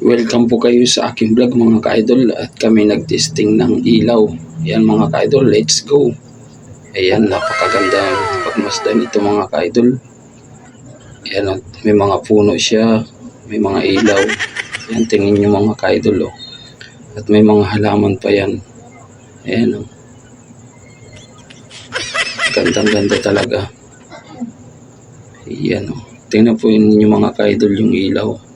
Welcome po kayo sa aking vlog mga ka-idol at kami nagtesting ng ilaw. Ayan mga ka-idol, let's go. Ayan, napakaganda pagmasdan ito mga ka-idol. Ayan, at may mga puno siya, may mga ilaw. Ayan, tingin nyo mga ka-idol oh. At may mga halaman pa yan. Ayan oh. Gandang ganda talaga. Ayan oh. Tingnan po ninyo mga ka-idol yung ilaw.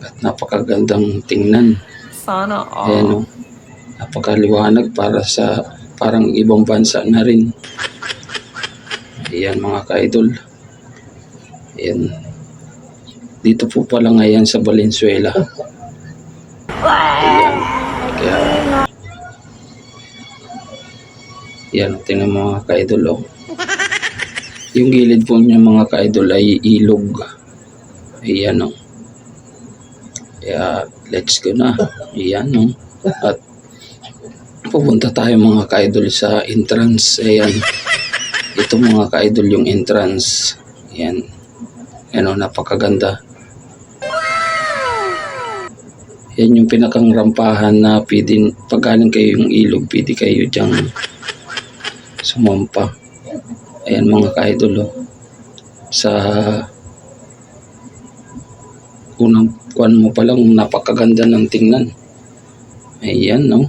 At napakagandang tingnan. Sana all. Ayan o. Napakaliwanag para sa parang ibang bansa na rin. Ayan mga ka-idol. Ayan. Dito po pala ngayon sa Valenzuela. Ayan. Kaya... Ayan, tingnan mga ka-idol oh. Yung gilid po niya mga ka-idol ay ilog. Ayan oh. Kaya let's go na. Ayan no. At pupunta tayo mga ka-idol sa entrance. Ayan. Ito mga ka-idol yung entrance. Ayan. Ayan o, napakaganda. Yan yung pinakang rampahan na pwede, pag galing kayo yung ilog, pwede kayo dyang sumampa. Ayan mga ka-idol oh. Sa unang kuan mo pa lang napakaganda ng tingnan. Ayan, no?